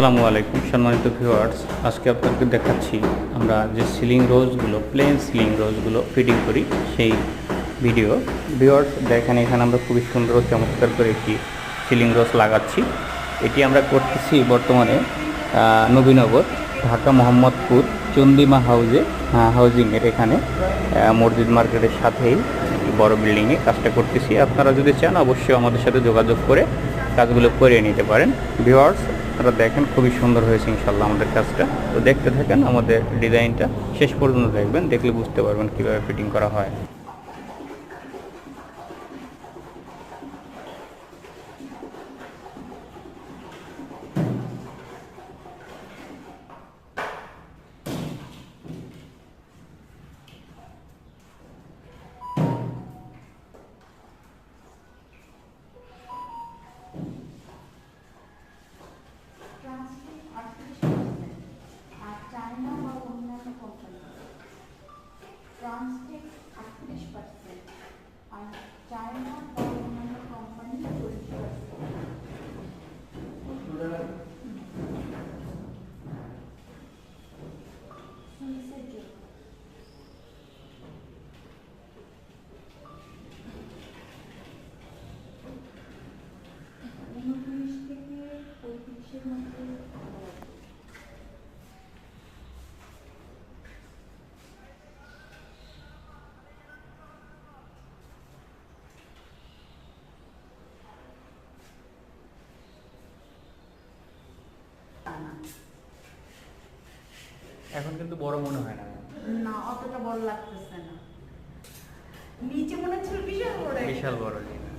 আসসালামু আলাইকুম, সম্মানিত ভিউয়ার্স আজকে আপনাদের দেখাচ্ছি আমরা যে সিলিং রোজগুলো প্লেন সিলিং রোজগুলো ফিটিং করি, সেই ভিডিও ভিউয়ার্স দেখেন, এখানে আমরা খুবই সুন্দর চমৎকার করে একটি সিলিং রোজ লাগাচ্ছি। এটি আমরা করতেছি বর্তমানে নবীনগর, ঢাকা মোহাম্মদপুর, চন্দিমা হাউজে হাউজিংয়ের এখানে মসজিদ মার্কেটের সাথেই বড় বিল্ডিংয়ে কাজটা করতেছি। আপনারা যদি চান, অবশ্যই আমাদের সাথে যোগাযোগ করে কাজগুলো করে নিতে পারেন। ভিওয়ার্স আপনারা দেখেন, খুবই সুন্দর হয়েছে ইনশাল্লাহ আমাদের কাজটা। তো দেখতে থাকেন আমাদের ডিজাইনটা, শেষ পর্যন্ত দেখবেন, দেখলে বুঝতে পারবেন কীভাবে ফিটিং করা হয়। এখন কিন্তু বড় মনে হয় না। না অতটা বড় লাগতেছে না। নিচে মনে হচ্ছে বিশাল বড় বিশাল বড়